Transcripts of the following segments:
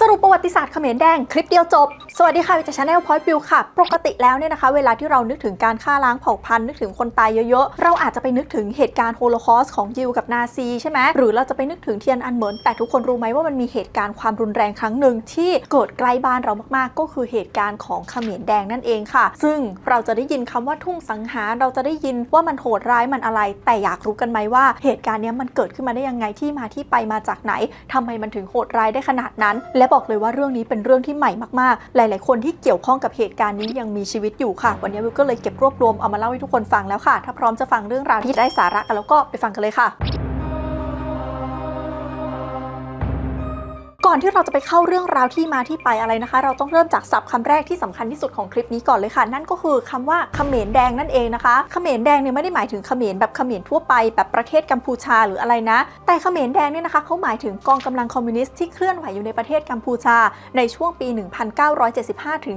สรุปประวัติศาสตร์เขมรแดงคลิปเดียวจบ สวัสดีค่ะวิจชาแนลพอยต์บิวค่ะ ปกติแล้วเนี่ยนะคะ เวลาที่เรานึกถึงการฆ่าล้างเผ่าพันธุ์นึกถึงคนตายเยอะๆ เราอาจจะไปนึกถึงเหตุการณ์โฮโลคอสของยิวกับนาซีใช่ไหมหรือเราจะไปนึกถึงเทียนอันเหมินแต่ทุกคนรู้ไหมว่ามันมีเหตุการณ์ความรุนแรงครั้งหนึ่งที่เกิดใกล้บ้านเรามากๆ ก็คือเหตุการณ์ของเขมรแดงนั่นเองค่ะ ซึ่งเราจะได้ยินคำว่าทุ่งสังหารเราจะได้ยินว่ามันโหดร้ายมันอะไร แต่อยากรู้กันไหมว่า เหตุการณ์เนี้ยมันเกิดขึ้นมาได้ยังไงที่มาที่ไปมาจากไหนทำไมมันถึงโหดร้ายได้ขนาดนั้นและบอกเลยว่าเรื่องนี้เป็นเรื่องที่ใหม่มากๆ หลาย ๆ คนที่เกี่ยวข้องกับเหตุการณ์นี้ยังมีชีวิตอยู่ค่ะ วันนี้วิวก็เลยเก็บรวบรวมเอามาเล่าให้ทุกคนฟังแล้วค่ะ ถ้าพร้อมจะฟังเรื่องราวที่ได้สาระกันแล้วก็ไปฟังกันเลยค่ะ อนที่เราจะไปเข้าเรื่องราวที่มาที่ไปอะไรนะคะ เราต้องเริ่มจากศัพท์คำแรกที่สำคัญที่สุดของคลิปนี้ก่อนเลยค่ะ นั่นก็คือคำว่าเขมรแดงนั่นเองนะคะเขมรแดงเนี่ยไม่ได้หมายถึงเขมรแบบเขมรทั่วไปแบบประเทศกัมพูชาหรืออะไรนะ แต่เขมรแดงเนี่ยนะคะเขาหมายถึงกองกำลังคอมมิวนิสต์ที่เคลื่อนไหวอยู่ในประเทศกัมพูชา ในช่วงปี 1975ถึง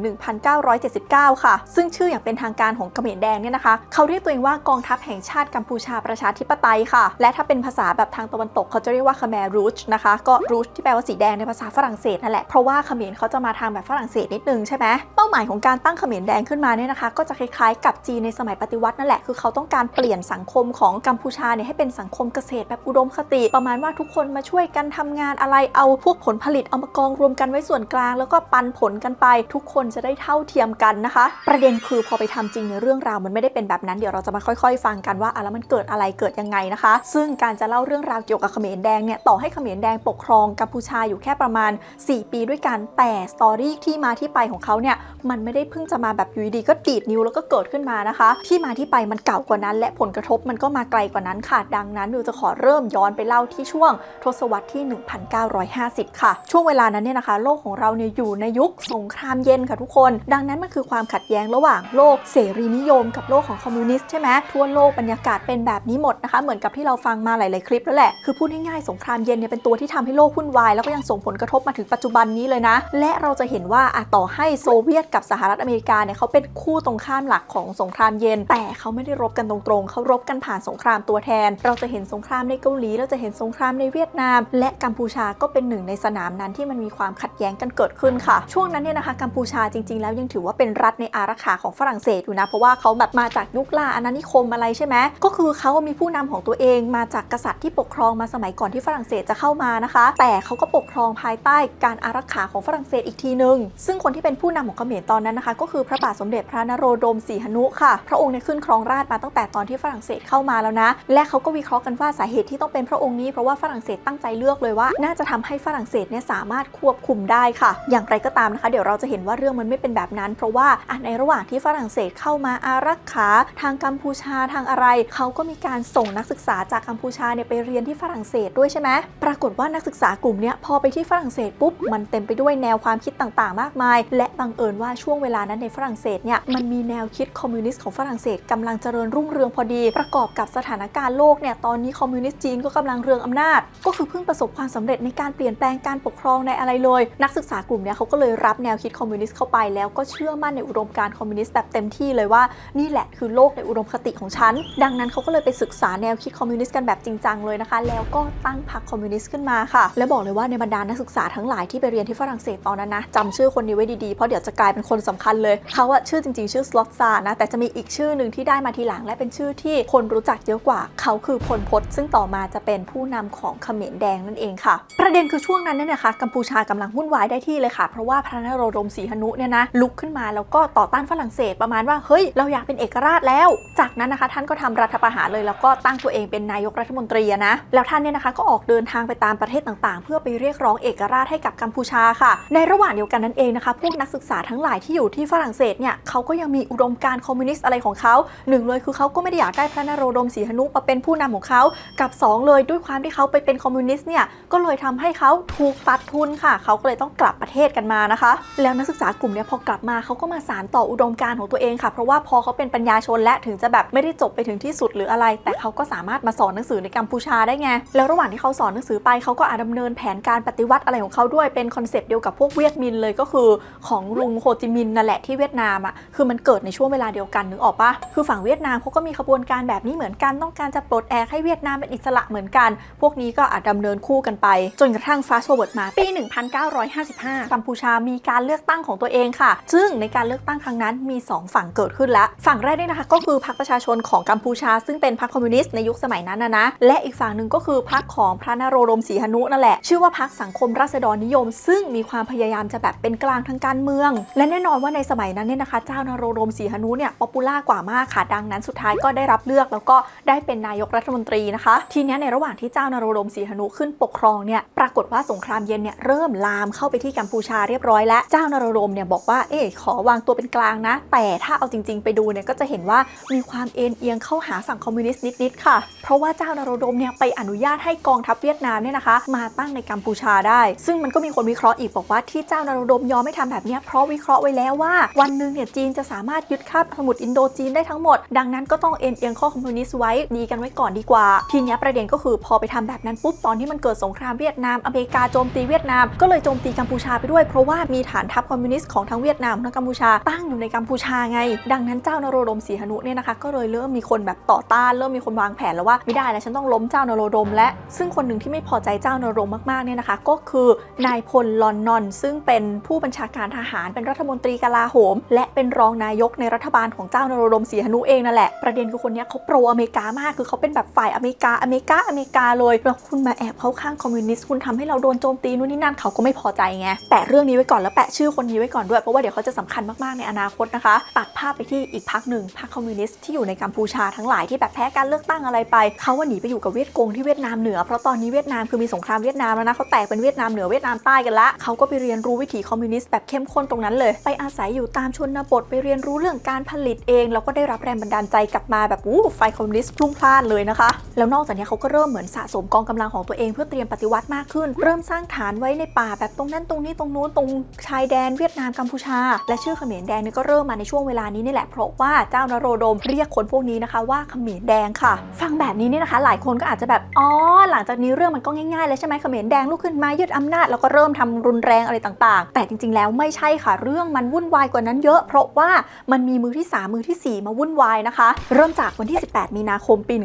1979 ค่ะ ซึ่งชื่ออย่างเป็นทางการของเขมรแดงเนี่ยนะคะเขาเรียกตัวเองว่ากองทัพแห่งชาติกัมพูชาประชาธิปไตยค่ะ และถ้าเป็นภาษาแบบทางตะวันตกเขาจะเรียกว่าคาแมรูชนะคะก็รูชที่แปลว่าสีแดงในภาษาฝรั่งเศสนั่นแหละ เพราะว่าเขมรเขาจะมาทางแบบฝรั่งเศสนิดนึงใช่ไหมเป้าหมายของการตั้งเขมรแดงขึ้นมาเนี่ยนะคะ ก็จะคล้ายๆ กับจีนในสมัยปฏิวัตินั่นแหละ คือเขาต้องการเปลี่ยนสังคมของกัมพูชาเนี่ยให้เป็นสังคมเกษตรแบบอุดมคติ ประมาณว่าทุกคนมาช่วยกันทำงานอะไร เอาพวกผลผลิตเอามากองรวมกันไว้ส่วนกลาง แล้วก็ปันผลกันไป ทุกคนจะได้เท่าเทียมกันนะคะ ประเด็นคือพอไปทำจริงในเรื่องราวมันไม่ได้เป็นแบบนั้นเดี๋ยวเราจะมาค่อยๆ ฟังกันว่าอะแล้วมันเกิดอะไรเกิดยังไงนะคะ ซึ่งการจะเล่าเรื่องราวเกี่ยวกับเขมรแดงเนี่ยต่อให้เขมรแดงปกครองกัมพูชาอยู่แค่ค่ประมาณ 4 ปีด้วยกัน แต่สตอรี่ที่มาที่ไปของเขาเนี่ยมันไม่ได้เพิ่งจะมาแบบอยู่ดีก็ดีดนิ้วแล้วก็เกิดขึ้นมานะคะ ที่มาที่ไปมันเก่ากว่านั้น และผลกระทบมันก็มาไกลกว่านั้นค่ะ ดังนั้นวิวจะขอเริ่มย้อนไปเล่าที่ช่วงทศวรรษที่ 1950 ค่ะ ช่วงเวลานั้นเนี่ยนะคะ โลกของเราเนี่ยอยู่ในยุคสงครามเย็นค่ะทุกคน ดังนั้นมันคือความขัดแย้งระหว่างโลกเสรีนิยมกับโลกของคอมมิวนิสต์ใช่ไหมทั่วโลกบรรยากาศเป็นแบบนี้หมดนะคะ เหมือนกับที่เราฟังมาหลาย ๆ คลิปแล้วแหละคือพูดง่ายๆสงครามเย็นเนี่ยเป็นตัวที่ทำให้โลกวุ่นวายแล้วก็ยังส่งผลกระทบมาถึงปัจจุบันนี้เลยนะ และเราจะเห็นว่าอะต่อให้โซเวียตกับสหรัฐอเมริกาเนี่ยเขาเป็นคู่ตรงข้ามหลักของสงครามเย็น แต่เขาไม่ได้รบกันตรงๆเขารบกันผ่านสงครามตัวแทน เราจะเห็นสงครามในเกาหลีเราจะเห็นสงครามในเวียดนาม และกัมพูชาก็เป็นหนึ่งในสนามนั้นที่มันมีความขัดแย้งกันเกิดขึ้นค่ะ ช่วงนั้นเนี่ยนะคะกัมพูชาจริงๆ แล้วยังถือว่าเป็นรัฐในอารักขาของฝรั่งเศสอยู่นะเพราะว่าเขาแบบมาจากยุคล่าอาณานิคมอะไรใช่ไหมก็คือเขามีผู้นำของตัวเองมาจากกษัตริย์ที่ปกครองมาสมัยก่อนที่ฝรั่งเศสจะเข้ามานะคะ แต่เขาก็ปกครองภายใต้การอารักขาของฝรั่งเศสอีกทีหนึงซึ่งคนที่เป็นผู้นำของเขมรตอนนั้นนะคะ ก็คือพระบาทสมเด็จพระนโรดมศรีหนุค่ะ พระองค์เนี่ยขึ้นครองราชมาตั้งแต่ตอนที่ฝรั่งเศสเข้ามาแล้วนะ และเขาก็วิเคราะห์กันว่าสาเหตุที่ต้องเป็นพระองค์นี้เพราะว่าฝรั่งเศสตั้งใจเลือกเลยว่า น่าจะทำให้ฝรั่งเศสเนี่ยสามารถควบคุมได้ค่ะ อย่างไรก็ตามนะคะ เดี๋ยวเราจะเห็นว่าเรื่องมันไม่เป็นแบบนั้น เพราะว่าในระหว่างที่ฝรั่งเศสเข้ามาอารักขาทางกัมพูชาทางอะไร เขาก็มีการส่งนักศึกษาจากกัมพูชาเนี่ยไปเรียนที่ฝรั่งเศสด้วยใช่ไหมปรากฏว่านักศึกษากลุ่มนี้พอไปที่ที่ฝรั่งเศสปุ๊บมันเต็มไปด้วยแนวความคิดต่างๆ มากมาย และบังเอิญว่าช่วงเวลานั้นในฝรั่งเศสเนี่ยมันมีแนวคิดคอมมิวนิสต์ของฝรั่งเศสกำลังเจริญรุ่งเรืองพอดี ประกอบกับสถานการณ์โลกเนี่ยตอนนี้คอมมิวนิสต์จีนก็กำลังเรืองอำนาจ ก็คือเพิ่งประสบความสำเร็จในการเปลี่ยนแปลงการปกครองในอะไรเลย นักศึกษากลุ่มเนี้ยเขาก็เลยรับแนวคิดคอมมิวนิสต์เข้าไปแล้วก็เชื่อมั่นในอุดมการคอมมิวนิสต์แบบเต็มที่เลยว่านี่แหละคือโลกในอุดมคติของฉันดังนั้นเขาก็เลยไปศึกษาแนวคิดคอมมิวนิสต์กันแบบจริงจังเลยนะคะ แล้วก็ตั้งพรรคคอมมิวนิสต์ขึ้นมาค่ะ และบอกเลยว่าในบรรดานักศึกษาทั้งหลายที่ไปเรียนที่ฝรั่งเศสตอนนั้นนะจำชื่อคนนี้ไว้ดีๆ เพราะเดี๋ยวจะกลายเป็นคนสำคัญเลย เขาอะชื่อจริงๆ ชื่อสล็อตซานะ แต่จะมีอีกชื่อหนึ่งที่ได้มาทีหลัง และเป็นชื่อที่คนรู้จักเยอะกว่า เขาคือพลพศซึ่งต่อมาจะเป็นผู้นำของเขมรแดงนั่นเองค่ะ ประเด็นคือช่วงนั้นเนี่ยนะคะกัมพูชากำลังวุ่นวายได้ที่เลยค่ะ เพราะว่าพระนโรดมศรีหนุเนี่ยนะลุกขึ้นมาแล้วก็ต่อต้านฝรั่งเศสประมาณว่าเฮ้ยเราอยากเป็นเอกราชแล้ว จากนั้นนะคะ ท่านก็ทำรัฐประหารเลยแล้วก็ตั้งตัวเองเป็นนายกรัฐมนตรีนะแล้วท่านเนี่ยนะคะก็ออกเดินทางไปตามประเทศต่างๆ เพื่อไปเรียกร้องเอกราชให้กับกัมพูชาค่ะ ในระหว่างเดียวกันนั้นเองนะคะ พวกนักศึกษาทั้งหลายที่อยู่ที่ฝรั่งเศสเนี่ยเขาก็ยังมีอุดมการคอมมิวนิสต์อะไรของเขาหนึ่งเลยคือเขาก็ไม่ได้อยากได้พระนโรดมศรีหนุมาเป็นผู้นำของเขากับสองเลยด้วยความที่เขาไปเป็นคอมมิวนิสต์เนี่ยก็เลยทำให้เขาถูกตัดทุนค่ะ เขาก็เลยต้องกลับประเทศกันมานะคะ แล้วนักศึกษากลุ่มเนี้ยพอกลับมาเขาก็มาสานต่ออุดมการของตัวเองค่ะ เพราะว่าพอเขาเป็นปัญญาชนและถึงจะแบบไม่ได้จบไปถึงที่สุดหรืออะไร แต่เขาก็สามารถมาสอนหนังสือในกัมพูชาได้ไงแล้วระหว่างที่เขาสอนหนังสือไปเขาก็อาจดำเนินแผนการปฏิวัติอะไรของเขาด้วยเป็นคอนเซปต์เดียวกับพวกเวียดมินเลยก็คือของลุงโฮจิมินนั่นแหละที่เวียดนามอะคือมันเกิดในช่วงเวลาเดียวกันนึกออกปะคือฝั่งเวียดนามเขาก็มีขบวนการแบบนี้เหมือนกันต้องการจะปลดแอกให้เวียดนามเป็นอิสระเหมือนกัน พวกนี้ก็อาจดำเนินคู่กันไป จนกระทั่งฟาสต์ฟอร์เวิร์ดมาปี 1955 กัมพูชามีการเลือกตั้งของตัวเองค่ะ ซึ่งในการเลือกตั้งครั้งนั้นมี 2 ฝั่งเกิดขึ้นแล้ว ฝั่งแรกนี่นะคะก็คือพรรคประชาชนของกัมพูชา ซึ่งเป็นพรรคคอมมิวนิสต์ในยุคสมัยนั้นนะนะและอีกฝั่งหนึ่งก็คือพรรคของพระนโรดมศรีหนุนั่นแหละชื่อว่าพรรคสังคคมราษฎรนิยม ซึ่งมีความพยายามจะแบบเป็นกลางทางการเมือง และแน่นอนว่าในสมัยนั้นเนี่ยนะคะ เจ้านโรดมศรีหนุเนี่ยป๊อปปูล่ากว่ามากค่ะ ดังนั้นสุดท้ายก็ได้รับเลือกแล้วก็ได้เป็นนายกรัฐมนตรีนะคะ ทีนี้ในระหว่างที่เจ้านโรดมศรีหนุขึ้นปกครองเนี่ยปรากฏว่าสงครามเย็นเนี่ยเริ่มลามเข้าไปที่กัมพูชาเรียบร้อยแล้วเจ้านโรดมเนี่ยบอกว่าเอ๊ะขอวางตัวเป็นกลางนะ แต่ถ้าเอาจริง ๆ ไปดูเนี่ยก็จะเห็นว่ามีความเอ็นเอียงเข้าหาฝั่งคอมมิวนิสต์นิดๆค่ะ เพราะว่าเจ้านโรดมเนี่ยไปอนุญาตให้กองทัพเวียดนามเนี่ยนะคะ มาตั้งในกัมพูชาได้ซึ่งมันก็มีคนวิเคราะห์อีกบอกว่าที่เจ้านโรดมยอมไม่ทำแบบนี้เพราะวิเคราะห์ไว้แล้วว่า วันหนึ่งเนี่ยจีนจะสามารถยึดคาบสมุทรอินโดจีนได้ทั้งหมด ดังนั้นก็ต้องเอ็นเอียงข้อคอมมิวนิสต์ไว้ดีกันไว้ก่อนดีกว่า ทีนี้ประเด็นก็คือพอไปทำแบบนั้นปุ๊บตอนที่มันเกิดสงครามเวียดนามอเมริกาโจมตีเวียดนามก็เลยโจมตีกัมพูชาไปด้วยเพราะว่ามีฐานทัพคอมมิวนิสต์ของทั้งเวียดนามทั้งกัมพูชาตั้งอยู่ในกัมพูชาไง ดังนั้นเจ้านโรดมศรีหนุเนี่ยนะคะก็เลยเริ่มมีคนแบบต่อต้านเริ่มมีคนวางแผนแล้วว่าไม่ได้แล้วฉันต้องล้มเจ้านโรดมและซึ่งคนหนึ่งที่ไม่พอใจเจ้านโรดมมากๆเนี่ยนะคะก็คือนายพลลอนนอน ซึ่งเป็นผู้บัญชาการทหารเป็นรัฐมนตรีกลาโหม และเป็นรองนายกในรัฐบาลของเจ้านโรดมศรีหนุเองนั่นแหละประเด็นคือคนนี้เขาโปรอเมริกามากคือเขาเป็นแบบฝ่ายอเมริกาอเมริกาอเมริกาเลยแล้วคุณมาแอบเข้าข้างคอมมิวนิสต์คุณทำให้เราโดนโจมตีนู่นนี่นั่นเขาก็ไม่พอใจไงแปะเรื่องนี้ไว้ก่อนแล้วแปะชื่อคนนี้ไว้ก่อนด้วยเพราะว่าเดี๋ยวเขาจะสำคัญมากๆในอนาคตนะคะตัดภาพไปที่อีกพักหนึ่งพรรคคอมมิวนิสต์ที่อยู่ในกัมพูชาทั้งหลายที่แบบแพ้การเลือกตั้งอะไรไปเขาว่าหนีไปอยู่กับเวียดกงที่เวียดนามเหนือเพราะตอนนี้เวียดนามคือมีสงครามเวียดนามแล้วนะเขาแตกเป็นเวียดนามเหนือเวียดนามใต้กันละเขาก็ไปเรียนรู้วิถีคอมมิวนิสต์แบบเข้มข้นตรงนั้นเลย ไปอาศัยอยู่ตามชนบทไปเรียนรู้เรื่องการผลิตเอง แล้วก็ได้รับแรงบันดาลใจกลับมาแบบอู้ไฟคอมมิวนิสต์พลุ่งพล่านเลยนะคะ แล้วนอกจากนี้เขาก็เริ่มเหมือนสะสมกองกำลังของตัวเองเพื่อเตรียมปฏิวัติมากขึ้น เริ่มสร้างฐานไว้ในป่าแบบตรงนั้นตรงนี้ตรงนู้นตรงชายแดนเวียดนามกัมพูชา และชื่อเขมรแดงนี่ก็เริ่มมาในช่วงเวลานี้นี่แหละเพราะว่าเจ้านโรดมเรียกคนพวกนี้นะคะว่าเขมรแดงค่ะ ฟังแบบนี้เนี่ยนะคะ หลายคนก็อาจจะแบบอ๋อหลังจากนี้เรื่องมันก็ง่ายๆเลยใช่ไหมเขมรแดงลุกขึ้นมายึดอำนาจแล้วก็เริ่มทำรุนแรงอะไรต่างๆ แต่จริง ๆ แล้วไม่ใช่ค่ะ เรื่องมันวุ่นวายกว่านั้นเยอะ เพราะว่ามันมีมือที่ 3 มือทีสี่4 มาวุ่นวายนะคะ เริ่มจากวันที่ 18 มีนาคมปี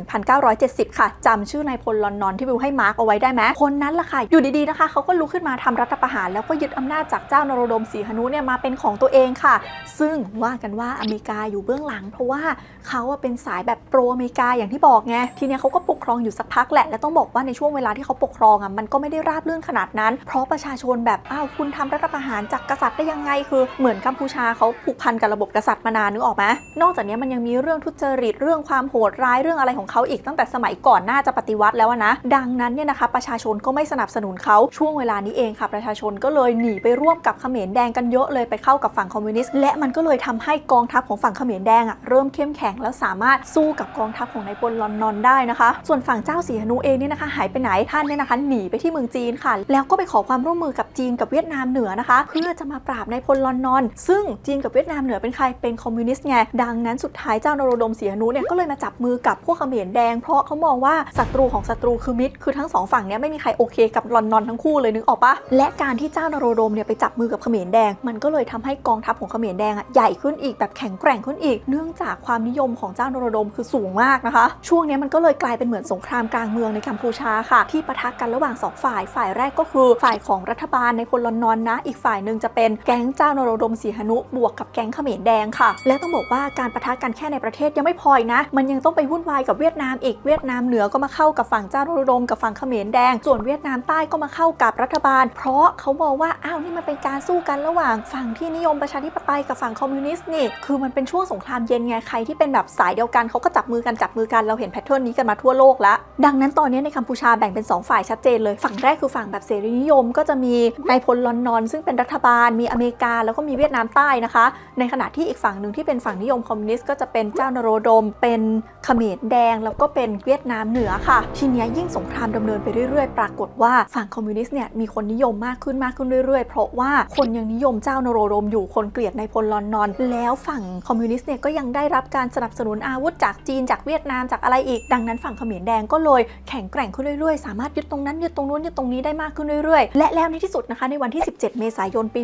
1970 ค่ะจำชื่อนายพลลอนนอนที่บิวให้มาร์กเอาไว้ได้ไหมคนนั้นล่ะค่ะ อยู่ดีๆนะคะเขาก็ลุกขึ้นมาทำรัฐประหารแล้วก็ยึดอำนาจจากเจ้านโรดมศรีหนุเนี่ยมาเป็นของตัวเองค่ะ ซึ่งว่ากันว่าอเมริกาอยู่เบื้องหลัง เพราะว่าเขาเป็นสายแบบโปรอเมริกาอย่างที่บอกไงทีเนี้ยเขาก็ปกครองอยู่สักพักแหละและต้องบอกว่าในช่วงเวลาที่เขาปกครองอะมันก็ไม่ได้ราบรื่นขนาดนั้น เพราะประชาชนแบบอ้าวคุณทำรัฐประหารจากกษัตริย์ได้ยังไง คือเหมือนกัมพูชาเขาผูกพันกับระบบกษัตริย์มานานนึกออกไหมนอกจากนี้มันยังมีเรื่องทุจริตเรื่องความโหดร้ายเรื่องอะไรของเขาอีกตั้งแต่สมัยก่อนหน้าจะปฏิวัติแล้วนะ ดังนั้นเนี่ยนะคะประชาชนก็ไม่สนับสนุนเขาช่วงเวลานี้เองค่ะ ประชาชนก็เลยหนีไปร่วมกับเขมรแดงกันเยอะเลยไปเข้ากับฝั่งคอมมิวนิสต์และมันก็เลยทำให้กองทัพของฝั่งเขมรแดงอะเริ่มเข้มแข็งแล้วสามารถสู้กับกองทัพของนายพลลอนนอนได้นะคะ ส่วนฝั่งเจ้าสีหนุเองเนี่ยนะคะ หายไปไหนท่านเนี่ยนะคะหนีไปที่เมืองจีนค่ะแล้วก็ไปขอความร่วมมือกับจีนกับเวียดนามเหนือนะคะ เพื่อจะมาปราบนายพลลอนนอน ซึ่งจีนกับเวียดนามเหนือเป็นใครเป็นคอมมิวนิสต์ไงดังนั้นสุดท้ายเจ้านโรดมศรีหนุเนี่ยก็เลยมาจับมือกับพวกเขมรแดง เพราะเขามองว่าศัตรูของศัตรูคือมิตรคือทั้งสองฝั่งเนี่ยไม่มีใครโอเคกับลอนนอนทั้งคู่เลยนึกออกปะและการที่เจ้านโรดมเนี่ยไปจับมือกับเขมรแดง มันก็เลยทำให้กองทัพของเขมรแดงอะใหญ่ขึ้นอีกแบบแข็งแกร่งขึ้นอีก เนื่องจากความนิยมของเจ้านโรดมคือสูงมากนะคะ ช่วงนี้มันก็เลยกลายเป็นเหมือนสงครามกลางเมืองในกัมพูชาค่ะที่ปะทะกันระหว่างสองฝ่ายฝ่ายแรกก็คือฝ่ายของรัฐบาลในพลลอนนอนนะ อีกฝ่ายหนึ่งจะเป็นแก๊งเจ้านโรดมศรีหนุบวกกับแก๊งเขมรแดงค่ะ และต้องบอกว่าการปะทะกันแค่ในประเทศยังไม่พออีกนะ มันยังต้องไปวุ่นวายกับเวียดนามอีกเวียดนามเหนือก็มาเข้ากับฝั่งเจ้านโรดมกับฝั่งเขมรแดง ส่วนเวียดนามใต้ก็มาเข้ากับรัฐบาล เพราะเขามองว่าอ้าวนี่มันเป็นการสู้กันระหว่างฝั่งที่นิยมประชาธิปไตยกับฝั่งคอมมิวนิสต์นี่คือมันเป็นช่วงสงครามเย็นไงใครที่เป็นแบบสายเดียวกันเขาก็จับมือกันจับมือกันเราเห็นแพทเทิร์นนี้กันมาทั่วโลกแล้วดังนั้นตอนนี้ในกัมพูชาแบ่งเป็น 2 ฝ่ายชัดเจนเลยฝั่งแรกคือฝั่งแบบเสรีนิยมก็จะมีนายพลลอนนอน ซึ่งเป็นรัฐบาลมีอเมริกา แล้วก็มีเวียดนามใต้นะคะ ในขณะที่อีกฝั่งหนึ่งที่เป็นฝั่งนิยมคอมมิวนิสต์ก็จะเป็นเจ้านโรดม เป็นเขมรแดง แล้วก็เป็นเวียดนามเหนือค่ะ ทีนี้ยิ่งสงครามดำเนินไปเรื่อยๆ ปรากฏว่าฝั่งคอมมิวนิสต์เนี่ยมีคนนิยมมากขึ้นมากขึ้นเรื่อยๆ เพราะว่าคนยังนิยมเจ้านโรดมอยู่คนเกลียดนายพลลอนนอน แล้วฝั่งคอมมิวนิสต์เนี่ยก็ยังได้รับการสนับสนุนอาวุธจากจีนจากเวียดนามจากอะไรอีก ดังนั้นฝั่งเขมรแดงก็เลยแข็งแกร่งขึ้นเรื่อยๆ สามารถยึดตรงนั้นยึดตรงนู้นยึดตรงนี้ได้มากขึ้นเรื่อยๆ และแล้วในที่สุดนะคะ ในวันที่ 17 เมษายนปี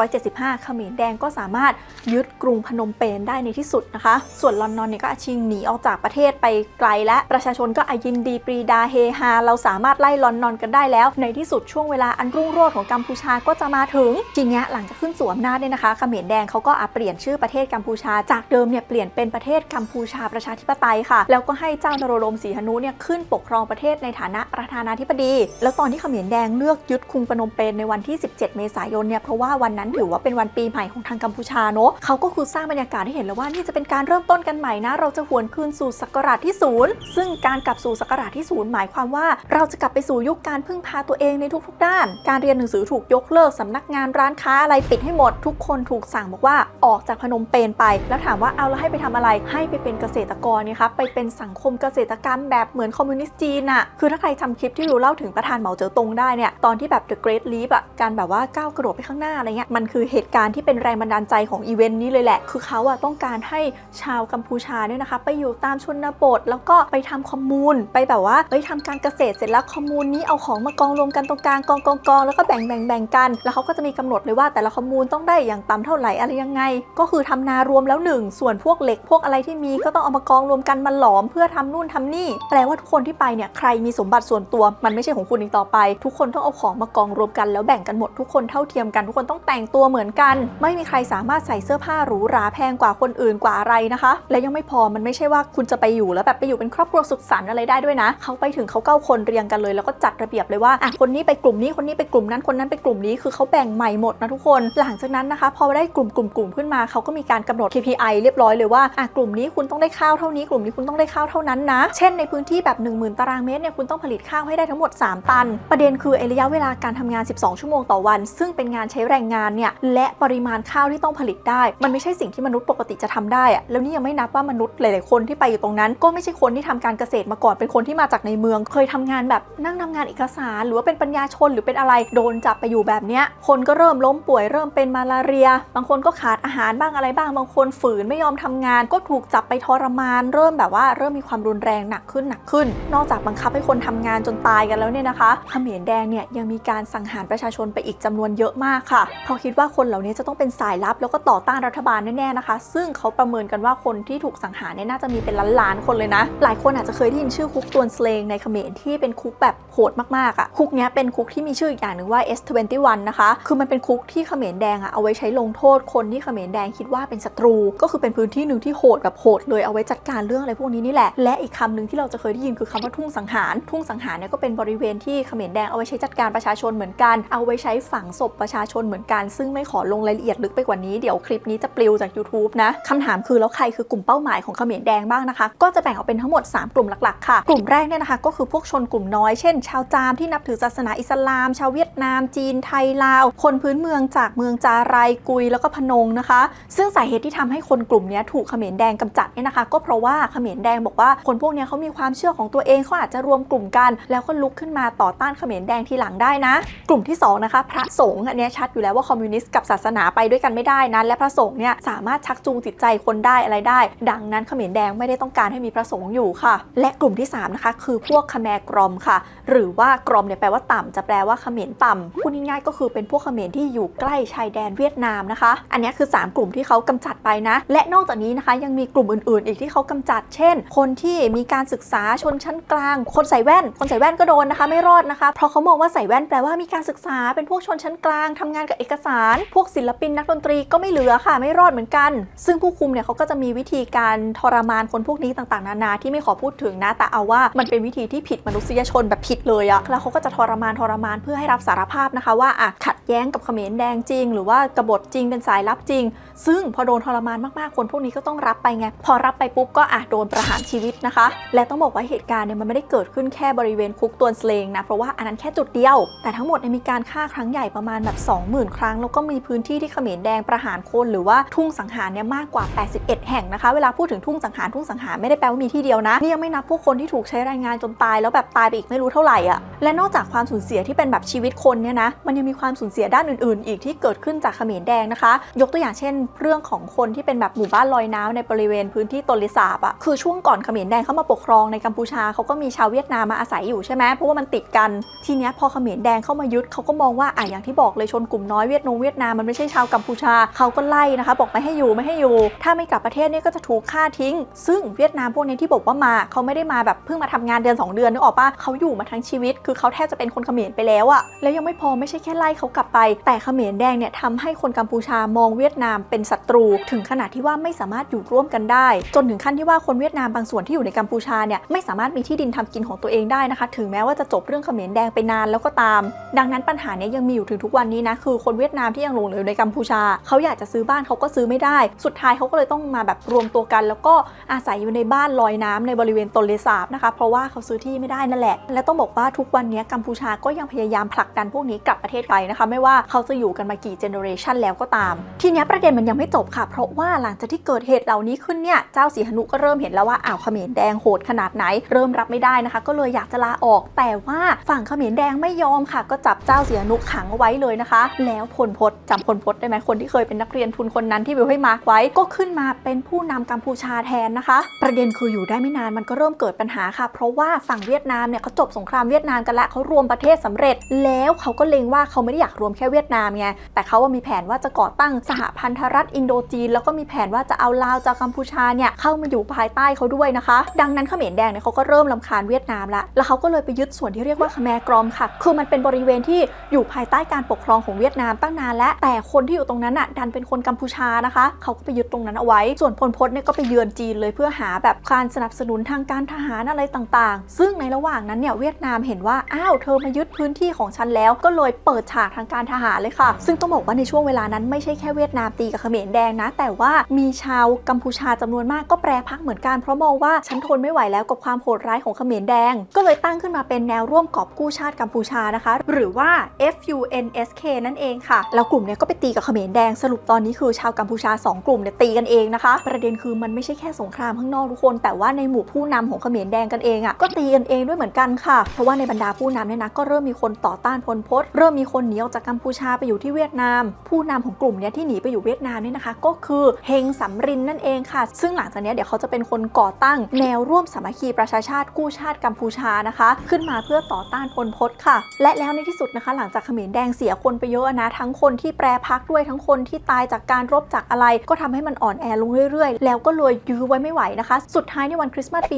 1975 เขมรแดงก็สามารถยึดกรุงพนมเปญได้ในที่สุดนะคะ ส่วนลอนดอนเนี่ยก็ชิงหนีออกจากประเทศไปไกลและประชาชนก็อายินดีปรีดาเฮฮา เราสามารถไล่ลอนดอนกันได้แล้ว ในที่สุดช่วงเวลาอันรุ่งโรจน์ของกัมพูชาก็จะมาถึงทีนี้หลังจากขึ้นสู่อำนาเนี่ยนะคะเขมรแดงเขาก็อาเปลี่ยนชื่อประเทศกัมพูชา จากเดิมเนี่ยเปลี่ยนเป็นประเทศกัมพูชาประชาธิปไตยค่ะ แล้วก็ให้เจ้านโรดมศรีหนุเนี่ยขึ้นปกครองประเทศในฐานะประธานาธิบดี แล้วตอนที่เขมรแดงเลือกยึดกรุงพนมเปญในวันที่ 17 เมษายนเนี่ยเพราะว่าวันนั้นถือว่าเป็นวันปีใหม่ของทางกัมพูชาเนอะเขาก็คือสร้างบรรยากาศให้เห็นแล้วว่านี่จะเป็นการเริ่มต้นกันใหม่นะ เราจะหวนคืนสู่ศักราชที่ศูนย์ซึ่งการกลับสู่ศักราชที่ศูนย์หมายความว่า เราจะกลับไปสู่ยุคการพึ่งพาตัวเองในทุกๆ ด้าน การเรียนหนังสือถูกยกเลิกสำนักงานร้านค้าอะไรปิดให้หมด ทุกคนถูกสั่งบอกว่าออกจากพนมเปญไป แล้วถามว่าเอาแล้วให้ไปทำอะไรให้ไปเป็นเกษตรกรเนี่ยครับไปเป็นสังคมเกษตรกรรมแบบเหมือนคอมมิวนิสต์จีนอะคือถ้าใครจำคลิปที่รู้เล่าถึงประธานเหมาเจ๋อตงได้เนี่ยตอนที่แบบ The Great Leap อะการแบบว่าก้าวกระโดดไปข้างหน้าอะไรเงี้ยมันคือเหตุการณ์ที่เป็นแรงบันดาลใจของอีเวนต์นี้เลยแหละ คือเขาอะต้องการให้ชาวกัมพูชาเนี่ยนะคะ ไปอยู่ตามชนบทแล้วก็ไปทำคอมมูนไปแบบว่าเอ้ยทำการเกษตรเสร็จแล้วคอมมูนนี้เอาของมากองรวมกันตรงกลางกองกองกองแล้วก็แบ่งแบ่งแบ่งกัน แล้วเขาก็จะมีกำหนดเลยว่าแต่ละคอมมูนต้องได้อย่างต่ำเท่าไหร่อะไรยังไง ก็คือทำนารวมแล้วหนึ่งส่วนพวกเหล็กพวกอะไรที่มีก็ต้องเอามากองรวมกันมาหลอมเพื่อทำนู่นทำนี่แปลว่าทุกคนที่ไปเนี่ยใครมีสมบัติส่วนตัวมันไม่ใช่ของคุณอีกต่อไปทุกคนต้องเอาของมากองรวมกันแล้วแบ่งกันหมดทุกคนเท่าเทียมกันทุกคนต้องแต่งตัวเหมือนกัน ไม่มีใครสามารถใส่เสื้อผ้าหรูหราแพงกว่าคนอื่นกว่าอะไรนะคะ และยังไม่พอมันไม่ใช่ว่าคุณจะไปอยู่แล้วแบบไปอยู่เป็นครอบครัวสุขสันต์อะไรได้ด้วยนะ เขาไปถึงเขาเก้าคนเรียงกันเลย แล้วก็จัดระเบียบเลยว่าอะคนนี้ไปกลุ่มนี้คนนี้ไปกลุ่มนั้นคนนั้นไปกลุ่มนี้คือเขาแบ่งใหม่หมดนะทุกคนหลังจากนั้นนะคะพอได้กลุ่มกลุ่มกลุ่มขึ้นมาเขาก็มีการกำหนด KPI เรียบร้อยเลยว่าอะกลุ่มนี้คุณต้องได้ข้าวเท่านี้กลุ่มนี้คุณต้องได้ข้าวเท่านั้นนะ เช่นในพื้นที่แบบ 1 0,000 ตารางเมตรเนี่ยคุณต้องผลิตข้าวให้ได้ทั้งหมด 3 ตัน ประเด็นคือไอระยะเวลาการทำงาน 12 ชั่วโมงต่อวัน ซึ่งเป็นงานใช้แรงงานเนี่ยและปริมาณข้าวที่ต้องผลิตได้ มันไม่ใช่สิ่งที่มนุษย์ปกติจะทำได้อะแล้วนี่ยังไม่นับว่ามนุษย์หลาย ๆ คนที่ไปอยู่ตรงนั้น ก็ไม่ใช่คนที่ทำการเกษตรมาก่อนเป็นคนที่มาจากในเมือง เคยทำงานแบบนั่งทำงานเอกสาร หรือว่าเป็นปัญญาชนหรือเป็นอะไรโดนจับไปอยู่แบบเนี้ยคนก็เริ่มล้มป่วยเริ่มเป็นมาลาเรีย บางคนก็ขาดอาหารบ้างอะไรบ้างบางคนฝืนไม่ยอมทำงาน ก็ถูกจับไปทรมาน เริ่มแบบว่าเริ่มมีความรุนแรงหนักขึ้นหนักขึ้น นอกจากบังคับให้คนทำงานจนตายกันแล้วเนี่ยนะคะเขมรแดงเนี่ยยังมีการสังหารประชาชนไปอีกจำนวนเยอะมากค่ะเพราคิดว่าคนเหล่านี้จะต้องเป็นสายลับ แล้วก็ต่อต้านรัฐบาลแน่ๆนะคะ ซึ่งเขาประเมินกันว่าคนที่ถูกสังหารเนี่ยน่าจะมีเป็นล้านๆคนเลยนะ หลายคนอาจจะเคยได้ยินชื่อคุกตวนสเลงในเขมรที่เป็นคุกแบบโหดมากๆอะ่ะ คุกเนี้ยเป็นคุกที่มีชื่ออีกอย่างหนึ่งว่า S21 นะคะ คือมันเป็นคุกที่เขมรแดงอะ่ะเอาไว้ใช้ลงโทษคนที่เขมรแดงคิดว่าเป็นศัตรู ก็คือเป็นพื้นที่หนึ่งที่โหดแบบโหดเลยเอาไว้จัดการเรื่องอะไรพวกนี้นี่แหละ และอีกคำหนึ่งที่เราจะเคยได้ยินคือคำว่าทุ่งสังหาร ทุ่งสังหารเนี่ยก็เป็นบริเวณที่เขมรแดงเอาไว้ใช้จัดการประชาชนเหมือนกัน เอาไว้ใช้ฝังศพประชาชนเหมือนกัน ซึ่งไม่ขอลงรายละเอียดลึกไปกว่านี้ เดี๋ยวคลิปนี้จะปลิวจาก YouTube นะคำถามคือแล้วใครคือกลุ่มเป้าหมายของเขมรแดงบ้างนะคะ ก็จะแบ่งออกเป็นทั้งหมด 3 กลุ่มหลักๆค่ะ กลุ่มแรกเนี่ยนะคะ ก็คือพวกชนกลุ่มน้อย เช่น ชาวจามที่นับถือศาสนาอิสลาม ชาวเวียดนาม จีน ไทย ลาว คนพื้นเมืองจากเมืองจารายกุย แล้วก็พนงนะคะ ซึ่งสาเหตุที่ทำให้คนกลุ่มนี้ถูกเขมรแดงกำจัดเนี่ยนะคะ ก็เพราะว่าเขมรแดงบอกว่าคนพวกนี้เขามีความเชื่อของตัวเองเขาอาจจะรวมกลุ่มกัน แล้วก็ลุกขึ้นมาต่อต้านเขมรแดงทีหลังได้นะ กลุ่มที่สองนะคะพระสงฆ์อันนี้ชัดอยู่แล้วว่าคอมมิวนิสต์กับศาสนาไปด้วยกันไม่ได้นะและพระสงฆ์เนี่ยสามารถชักจูงจิตใจคนได้อะไรได้ ดังนั้นเขมรแดงไม่ได้ต้องการให้มีพระสงฆ์อยู่ค่ะ และกลุ่มที่3นะคะคือพวกขแมกรอมค่ะ หรือว่ากรอมเนี่ยแปลว่าต่ำจะแปลว่าเขมรต่ำพูดง่ายๆก็คือเป็นพวกเขมรที่อยู่ใกล้ชายแดนเวียดนามนะคะ อันนี้คือ 3 กลุ่มที่เขากำจัดไปนะ และนอกจากนี้นะคะยังมีกลุ่มอื่นๆ อีกที่เขากำจัด เช่น คนที่มีการศึกษาชนชั้นกลาง คนใส่แว่น คนใส่แว่นก็โดนนะคะ ไม่รอดนะคะ เพราะเขามองว่าใส่แว่นแปลว่ามีการศึกษาเป็นพวกชนชั้นกลางทำงานกับเอกสาร พวกศิลปินนักดนตรีก็ไม่เหลือค่ะไม่รอดเหมือนกัน ซึ่งผู้คุมเนี่ยเขาก็จะมีวิธีการทรมานคนพวกนี้ต่างๆ นานาที่ไม่ขอพูดถึงนะแต่เอาว่ามันเป็นวิธีที่ผิดมนุษยชนแบบผิดเลยอะแล้วเขาก็จะทรมานทรมานเพื่อให้รับสารภาพนะคะว่าอะขัดแย้งกับเขมรแดงจริง หรือว่ากบฏจริงเป็นสายลับจริง ซึ่งพอโดนทรมานมากๆคนพวกนี้ก็ต้องรับไปไงพอรับไปปุ๊บก็อาจโดนประหารชีวิตนะคะ และต้องบอกว่าเหตุการณ์เนี่ยมันไม่ได้เกิดขึ้นแค่บริเวณคุกตวนสเลงนะเพราะว่าอันนั้นแค่จุดเดียว แต่ทั้งหมดเนี่ยมีการฆ่าครั้งใหญ่ประมาณแบบ 20,000 ครั้ง แล้วก็มีพื้นที่ที่เขมรแดงประหารคนหรือว่าทุ่งสังหารเนี่ยมากกว่า 81 แห่งนะคะ เวลาพูดถึงทุ่งสังหารทุ่งสังหารไม่ได้แปลว่ามีที่เดียวนะนี่ยังไม่นับพวกคนที่ถูกใช้แรงงานจนตาย แล้วแบบตายไปอีกไม่รู้เท่าไหร่อะ และนอกจากความสูญเสียที่เป็นแบบชีวิตคนเนี่ยนะมันยังมีความสูญเสียด้านอื่นๆ อีกที่เกิดขึ้นจากเขมรแดงนะคะ ยกตัวอย่างเช่น เรื่องของคนที่เป็นแบบหมู่บ้านลอยน้ำในบริเวณพื้นที่ตนลิสาบอะคือช่วงก่อนเขมรแดงเข้ามาปกครองในกัมพูชาเขาก็มีชาวเวียดนามมาอาศัยอยู่ใช่ไหมเพราะว่ามันติดกันทีเนี้ยพอเขมรแดงเข้ามายึดเขาก็มองว่าอะอย่างที่บอกเลยชนกลุ่มน้อยเวียดนงเวียดนามมันไม่ใช่ชาวกัมพูชาเขาก็ไล่นะคะบอกไม่ให้อยู่ไม่ให้อยู่ ถ้าไม่กลับประเทศเนี่ยก็จะถูกฆ่าทิ้ง ซึ่งเวียดนามพวกนี้ที่บอกว่ามาเขาไม่ได้มาแบบเพิ่งมาทำงานเดือน 2 เดือนนึกออกปะเขาอยู่มาทั้งชีวิตคือเขาแทบจะเป็นคนเขมรไปแล้วอะแล้วยังไม่พอไม่ใช่แค่ไล่เขากลับไป แต่เขมรแดงเนี่ยทำให้คนกัมพูชามองเวียดนามเป็นศัตรู ถึงขนาดที่ว่าไม่สามารถอยู่ร่วมกันได้ จนถึงขั้นที่ว่าคนเวียดนามบางส่วนที่อยู่ในกัมพูชาเนี่ยไม่สามารถมีที่ดินทำกินของตัวเองได้นะคะ ถึงแม้ว่าจะจบเรื่องเขมรแดงไปนานแล้วก็ตาม ดังนั้นปัญหานี้ยังมีอยู่ถึงทุกวันนี้นะคือคนเวียดนามที่ยังหลงเหลือในกัมพูชาเขาอยากจะซื้อบ้านเขาก็ซื้อไม่ได้ สุดท้ายเขาก็เลยต้องมาแบบรวมตัวกัน แล้วก็อาศัยอยู่ในบ้านลอยน้ำในบริเวณตนเลสาบนะคะ เพราะว่าเขาซื้อที่ไม่ได้นั่นแหละ และต้องบอกว่าทุกวันันนี้กัมพูชาก็ยังพยายามผลักดันพวกนี้กลับประเทศไทยนะคะ ไม่ว่าเขาจะอยู่กันมากี่เจเนอเรชันแล้วก็ตาม ทีนี้ประเด็นมันยังไม่จบค่ะ เพราะว่าหลังจากที่เกิดเหตุเหล่านี้ขึ้นเนี่ยเจ้าสีหนุก็เริ่มเห็นแล้วว่าอ้าวเขมรแดงโหดขนาดไหน เริ่มรับไม่ได้นะคะ ก็เลยอยากจะลาออก แต่ว่าฝั่งเขมรแดงไม่ยอมค่ะ ก็จับเจ้าสีหนุขังเอาไว้เลยนะคะ แล้วพลพศจำพลพศได้ไหมคนที่เคยเป็นนักเรียนทุนคนนั้นที่วิวให้มาร์กไว้ก็ขึ้นมาเป็นผู้นำกัมพูชาแทนนะคะ ประเด็นคืออยู่ได้ไม่นานมันก็เริ่มเกิดปัญหาค่ะ เพราะว่าฝั่งเวียดนามเนี่ยเขาจบสงครามเวียดนามกันละเขารวมประเทศสำเร็จ แล้วเขาก็เล็งว่าเขาไม่ได้อยากรวมแค่เวียดนามไงแต่เขาว่ามีแผนว่าจะก่อตั้งสหพันธรัฐอินโดจีน แล้วก็มีแผนว่าจะเอาลาวจากกัมพูชาเนี่ยเข้ามาอยู่ภายใต้เขาด้วยนะคะ ดังนั้นเขมรแดงเนี่ยเขาก็เริ่มลำคาญเวียดนามละแล้วเขาก็เลยไปยึดส่วนที่เรียกว่าขแมกรอมค่ะ คือมันเป็นบริเวณที่อยู่ภายใต้การปกครองของเวียดนามตั้งนานแล้วแต่คนที่อยู่ตรงนั้นอะดันเป็นคนกัมพูชานะคะเขาก็ไปยึดตรงนั้นเอาไว้ ส่วนพลพศเนี่ยก็ไปเยือนจีนเลยเพื่อหาแบบการสนับสนุนทางการทหารอะไรต่างๆ ซึ่งในระหว่างนั้นเนี่ยเวียดนามเห็นว่าอ้าวเธอมายึดพื้นที่ของฉันแล้วก็เลยเปิดฉากทางการทหารเลยค่ะ ซึ่งต้องบอกว่าในช่วงเวลานั้นไม่ใช่แค่เวียดนามตีกับเขมรแดงนะ แต่ว่ามีชาวกัมพูชาจำนวนมากก็แปรพักเหมือนกันเพราะมองว่าฉันทนไม่ไหวแล้วกับความโหดร้ายของเขมรแดง ก็เลยตั้งขึ้นมาเป็นแนวร่วมกอบกู้ชาติกัมพูชานะคะ หรือว่า FUNSK นั่นเองค่ะ แล้วกลุ่มเนี้ยก็ไปตีกับเขมรแดงสรุปตอนนี้คือชาวกัมพูชา 2 กลุ่มเนี่ยตีกันเองนะคะ ประเด็นคือมันไม่ใช่แค่สงครามข้างนอกทุกคน แต่ว่าในหมู่ผู้นำของเขมรแดงกันเองอะก็ตีกันเองด้วยเหมือนกันค่ะ เพราะว่าในบรรดาผู้นำเนี่ยนะก็เริ่มมีคนต่อต้านพลพศเริ่มมีคนหนีออกจากกัมพูชาไปอยู่ที่เวียดนาม ผู้นำของกลุ่มเนี้ยที่หนีไปอยู่เวียดนามเนี่ยนะคะ ก็คือเฮงสำรินนั่นเองค่ะ ซึ่งหลังจากเนี้ยเดี๋ยวเขาจะเป็นคนก่อตั้ง แนวร่วมสามัคคีประชาชาติกู้ชาติกัมพูชานะคะ ขึ้นมาเพื่อต่อต้านพลพศค่ะ และแล้วในที่สุดนะคะ หลังจากเขมรแดงเสียคนไปเยอะนะ ทั้งคนที่แปรพักด้วยทั้งคนที่ตายจากการรบจากอะไร ก็ทำให้มันอ่อนแอลงเรื่อยๆ แล้วก็เลยยื้อไว้ไม่ไหวนะคะ สุดท้ายในวันคริสต์มาสปี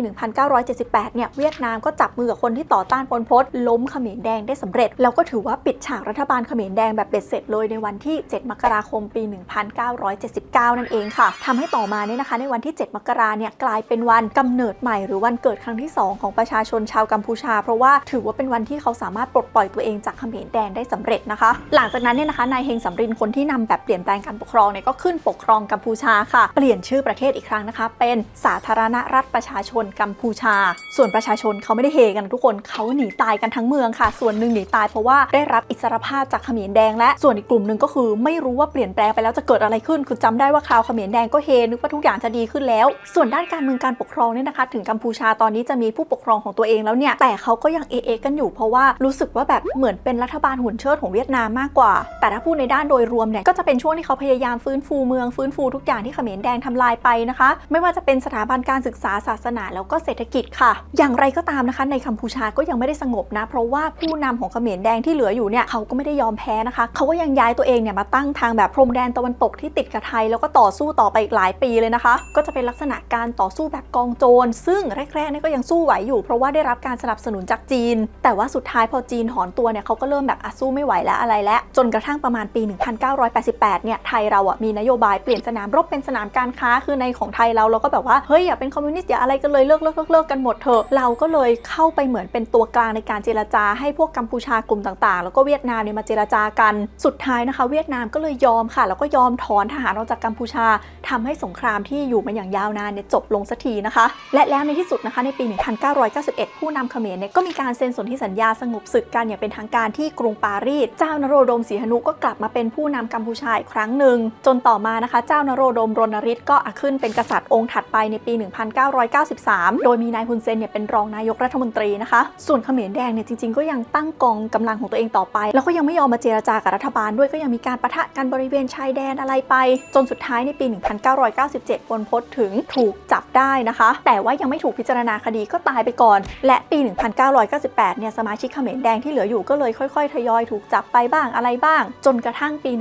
1978 เนี่ยเวียดนามก็จับมือกับคนที่ต่อต้านพลพศล้มเขมรแดงได้สำเร็จ แล้วก็ถือว่าปิดฉากรัฐบาลเขมรแดงแบบเบ็ดเสร็จเลยในวันที่ 7 มกราคมปี 1979 นั่นเองค่ะทำให้ต่อมาเนี่ยนะคะ ในวันที่ 7 มกราเนี่ยกลายเป็นวันกำเนิดใหม่หรือวันเกิดครั้งที่ 2 ของประชาชนชาวกัมพูชา เพราะว่าถือว่าเป็นวันที่เขาสามารถปลดปล่อยตัวเองจากเขมรแดงได้สำเร็จนะคะ หลังจากนั้นเนี่ยนะคะนายเฮงสำรินคนที่นำแบบเปลี่ยนแปลงการปกครองเนี่ยก็ขึ้นปกครองกัมพูชาค่ะเปลี่ยนชื่อประเทศอีกครั้งนะคะ เป็นสาธารณรัฐประชาชนกัมพูชา ส่วนประชาชนเขาไม่ได้เฮกันทุกคนเขาหนีตายกันทั้งเมืองค่ะ ส่วนหนึ่งหนีตายเพราะว่าได้รับอิสรภาพจากเขมรแดงและส่วนอีกกลุ่มหนึ่งก็คือ ไม่รู้ว่าเปลี่ยนแปลงไปแล้วจะเกิดอะไรขึ้น คือจำได้ว่าคราวเขมรแดงก็เฮนึกว่าทุกอย่างจะดีขึ้นแล้ว ส่วนด้านการเมืองการปกครองเนี่ยนะคะ ถึงกัมพูชาตอนนี้จะมีผู้ปกครองของตัวเองแล้วเนี่ยแต่เขาก็ยังเอเอกันอยู่เพราะว่ารู้สึกว่าแบบเหมือนเป็นรัฐบาลหุ่นเชิดของเวียดนามมากกว่า แต่ถ้าพูดในด้านโดยรวมเนี่ยก็จะเป็นช่วงที่เขาพยายามฟื้นฟูเมืองฟื้นฟูทุกอย่างที่เขมรแดงทำลายไปนะคะ ไม่ว่าจะเป็นสถาบันการศึกษาศาสนาแล้วก็เศรษฐกิจค่ะ อย่างไรก็ตามนะคะ ในกัมพูชาก็ยังไม่ได้สงบนะ เพราะว่าผู้นำของเขมรแดงที่เหลืออยู่เนี่ยเขาก็ไม่ได้ยอมแพ้นะคะเขาก็ยังย้ายตัวเองเนี่ยมาตั้งทางแบบพรมแดนตะวันตกที่ติดกับไทย แล้วก็ต่อสู้ต่อไปอีกหลายปีเลยนะคะ ก็จะเป็นลักษณะการต่อสู้แบบกองโจร ซึ่งแรกๆเนี่ยก็ยังสู้ไหวอยู่ เพราะว่าได้รับการสนับสนุนจากจีน แต่ว่าสุดท้ายพอจีนถอนตัวเนี่ยเขาก็เริ่มแบบอะสู้ไม่ไหวแล้วอะไรแล้วจนกระทั่งประมาณปี 1988 เนี่ยไทยเราอะมีนโยบายเปลี่ยนสนามรบเป็นสนามการค้าคือในของไทยเราเราก็แบบว่าเฮ้ยอย่าเป็นคอมมิวนิสต์อย่าอะไรกันเลยเลิกเลิกเลิกเลิกกันหมดเถอะเราก็เลยเข้าไปเหมือนเป็นตัวกลางในการเจรจาให้พวกกัมพูชากลุ่มต่างๆ แล้วก็เวียดนามเนี่ยมาเจรจากัน สุดท้ายนะคะ เวียดนามก็เลยยอมค่ะ แล้วก็ยอมถอนทหารออกจากกัมพูชาทำให้สงครามที่อยู่มาอย่างยาวนานเนี่ยจบลงสักทีนะคะ และแล้วในที่สุดนะคะในปี 1991 ผู้นำเขมรเนี่ยก็มีการเซ็นสนธิสัญญาสงบศึกกันอย่างเป็นทางการที่กรุงปารีส เจ้านโรดมศรีหนุก็กลับมาเป็นผู้นำกัมพูชาอีกครั้งหนึ่งจนต่อมานะคะ เจ้านโรดมรณฤทธิ์ก็ขึ้นเป็นกษัตริย์องค์ถัดไปในปี 1993 โดยมีนายฮุนเซนเนี่ยเป็นรองนายกรัฐมนตรีนะคะ ส่วนเขมรแดงเนี่ยจริงๆ ก็ยังตั้งกองกำลังของตัวเองต่อไป แล้วก็ยังไม่ยอมมาเจรจากับรัฐบาลด้วยก็ยังมีการประทะกันบริเวณชายแดนอะไรไป จนสุดท้ายในปี 1997 พลพศถึงถูกจับได้นะคะ แต่ว่ายังไม่ถูกพิจารณาคดีก็ตายไปก่อน และปี 1998 เนี่ยสมาชิกเขมรแดงที่เหลืออยู่ก็เลยค่อย ๆ ทยอยถูกจับไปบ้างอะไรบ้าง จนกระทั่งปี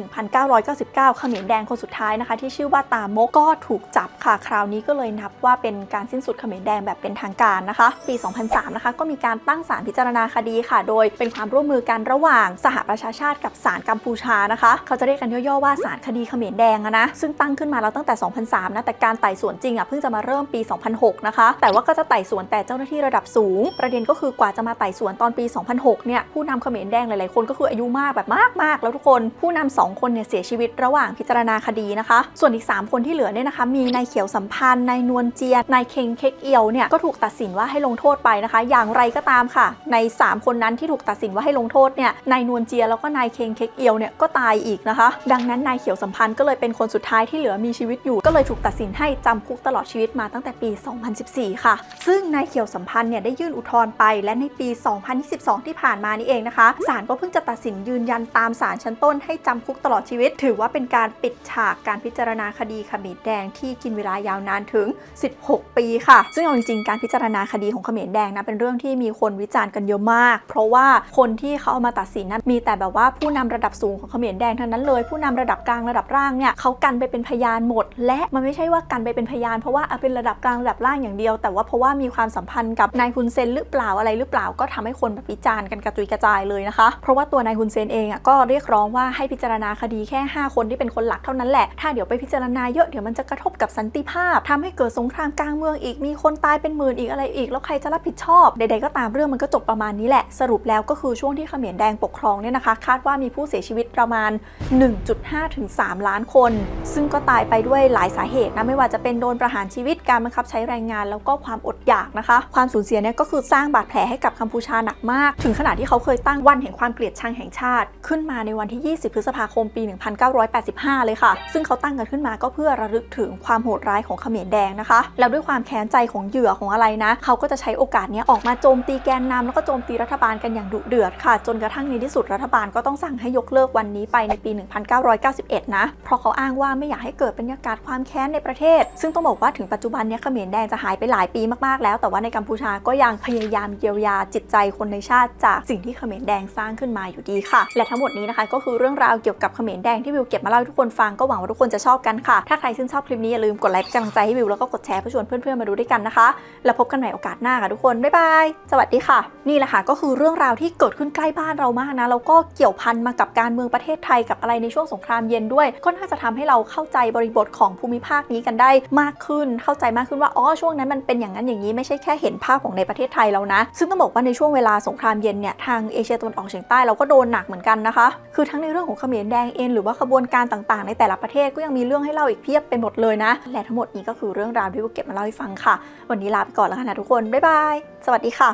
1999 เขมรแดงคนสุดท้ายนะคะ ที่ชื่อว่าตามกก็ถูกจับค่ะคราวนี้ก็เลยนับว่าเป็นการสิ้นสุดเขมรแดงแบบเป็นทางการนะคะ ปี 2003 นะคะก็มีการตั้งศาลพิจารารณาคดีค่ะ โดยเป็นความร่วมมือกันระหว่างสหประชาชาติกับศาลกัมพูชานะคะ เขาจะเรียกกันย่อๆว่าศาลคดีเขมรแดงอะนะซึ่งตั้งขึ้นมาแล้วตั้งแต่ 2003 นะแต่การไต่สวนจริงอะเพิ่งจะมาเริ่มปี 2006 นะคะ แต่ว่าก็จะไต่สวนแต่เจ้าหน้าที่ระดับสูง ประเด็นก็คือกว่าจะมาไต่สวนตอนปี 2006 เนี่ยผู้นำเขมรแดงหลายๆคนก็คืออายุมากแบบมากๆ แล้วทุกคนผู้นำสองคนเนี่ยเสียชีวิตระหว่างพิจารณาคดีนะคะ ส่วนอีก 3 คนที่เหลือเนี่ยนะคะมีนายเขียวสัมพันธ์นายนวลเจียนายเคงเค็กเอียวเนี่ยก็ถูกตัดสินว่าให้ลงโทษไปนะคะ อย่างไรก็ตามค่ะใน 3 คนนั้นที่ถูกตัดสินว่าให้ลงโทษเนี่ยนายนวลเจียแล้วก็นายเคงเค็กเอียวเนี่ยก็ตายอีกนะคะ ดังนั้นนายเขียวสัมพันธ์ก็เลยเป็นคนสุดท้ายที่เหลือมีชีวิตอยู่ ก็เลยถูกตัดสินให้จำคุกตลอดชีวิตมาตั้งแต่ปี 2014 ค่ะ ซึ่งนายเขียวสัมพันธ์เนี่ยได้ยื่นอุทธรณ์ไป และในปี 2022 ที่ผ่านมานี่เองนะคะศาลก็เพิ่งจะตัดสินยืนยันตามศาลชั้นต้นให้จำคุกตลอดชีวิต ถือว่าเป็นการปิดฉากการพิจารณาคดีขมรแดงที่กินเวลายาวนานถึง 16 ปีค่ะ ซึ่งเอาจริงๆการพิจารณาคดีของขมรแดงนะเป็นเรื่องที่มีคนวิจารณ์กันเยอะมาก เพราะว่าคนที่เขาเอามาตัดสินนั้นมีแต่แบบว่าผู้นำระดับสูงของเขมรแดงทั้งนั้นเลย ผู้นำระดับกลางระดับล่างเนี่ยเขากันไปเป็นพยานหมด และมันไม่ใช่ว่ากันไปเป็นพยาน เพราะว่าเอาเป็นระดับกลางระดับล่างอย่างเดียว แต่ว่าเพราะว่ามีความสัมพันธ์กับนายฮุนเซนหรือเปล่าอะไรหรือเปล่าก็ทำให้คนแบบวิจารณ์กันกระจุยกระจายเลยนะคะ เพราะว่าตัวนายฮุนเซนเองอะก็เรียกร้องว่าให้พิจารณาคดีแค่ 5 คนที่เป็นคนหลักเท่านั้นแหละ ถ้าเดี๋ยวไปพิจารณาเยอะเดี๋ยวมันจะกระทบกับสันติภาพทำให้เกิดสงครามกลางเมืองอีกมีคนตายเป็นหมื่นอีกอะไรอีก แล้วใครจะรับผิดชอบใดๆก็ตามเรื่องมันก็จบประมาณนี้แหละ สรุปแล้วก็คือช่วงที่เขมรแดงปกครองเนี่ยนะคะ คาดว่ามีผู้เสียชีวิตประมาณ 1.5 ถึง 3 ล้านคน ซึ่งก็ตายไปด้วยหลายสาเหตุนะ ไม่ว่าจะเป็นโดนประหารชีวิตการบังคับใช้แรงงาน แล้วก็ความอดอยากนะคะ ความสูญเสียเนี่ยก็คือสร้างบาดแผลให้กับกัมพูชาหนักมาก ถึงขนาดที่เขาเคยตั้งวันแห่งความเกลียดชังแห่งชาติ ขึ้นมาในวันที่ 20 พฤษภาคมปี 1985 เลยค่ะ ซึ่งเขาตั้งกันขึ้นมาก็เพื่อระลึกถึงความโหดร้ายของเขมรแดงนะคะ แล้วด้วยความแค้นใจของเหยื่อของอะไรนะ เขาก็จะใช้โอกาสนี้ออกมาโจมตีแกนนำแล้วก็โจมตีรัฐบาลกันอย่างดุเดือดค่ะ จนกระทั่งในที่สุดรัฐบาลก็ต้องสั่งให้ยกเลิกวันนี้ไปในปี 1991 นะ เพราะเขาอ้างว่าไม่อยากให้เกิดบรรยากาศความแค้นในประเทศ ซึ่งต้องบอกว่าถึงปัจจุบันเนี้ยเขมรแดงจะหายไปหลายปีมากๆแล้ว แต่ว่าในกัมพูชาก็ยังพยายามเยียวยาจิตใจคนในชาติจากสิ่งที่เขมรแดงสร้างขึ้นมาอยู่ดีค่ะ และทั้งหมดนี้นะคะ ก็คือเรื่องราวเกี่ยวกับเขมรแดงที่วิวเก็บมาเล่าให้ทุกคนฟังก็หวังว่าทุกคนจะชอบกันค่ะ ถ้าใครชื่นชอบคลิปนี้อย่าลืมกดไลค์เป็นกำลังใจให้วิวแล้วก็กดแชร์เพื่อชวนเพื่อนๆมาดูด้วยกันนะคะ แล้วพบกันใหม่โอกาสหน้าค่ะทุกคนบ๊ายบายสวัสดีค่ะนี่แหละค่ะก็คือเรื่องราวที่เกิดขึ้นใกล้บ้านเรามากนะแล้วก็เกี่ยวพันมากับการเมืองประเทศไทยกับอะไรในช่วงสงครามเย็นด้วย ก็น่าจะทำให้เราเข้าใจบริบทของภูมิภาคนี้กันได้มากขึ้น เข้าใจมากขึ้นว่าอ๋อช่วงนั้นมันเป็นอย่างนั้นอย่างนี้ไม่ใช่แค่เห็นภาพของในประเทศไทยแล้วนะ ซึ่งต้องบอกว่าในช่วงเวลาสงครามเย็นเนี่ยทางเอเชียตะวันออกเฉียงใต้เราก็โดนหนักเหมือนกันนะคะ คือทั้งในเรื่องของเขมรแดงเองหรือว่าขบวนการต่างๆ ในแต่ละประเทศก็ยังมีเรื่องให้เล่าอีกเพียบไปหมดเลยนะ และทั้งหมดนี้ก็คือเรื่องราวที่เก็บมาเล่าให้ฟังค่ะ วันนี้ลาไปก่อนแล้วค่ะนะทุกคนบ๊ายบายสวัสดีค่ะ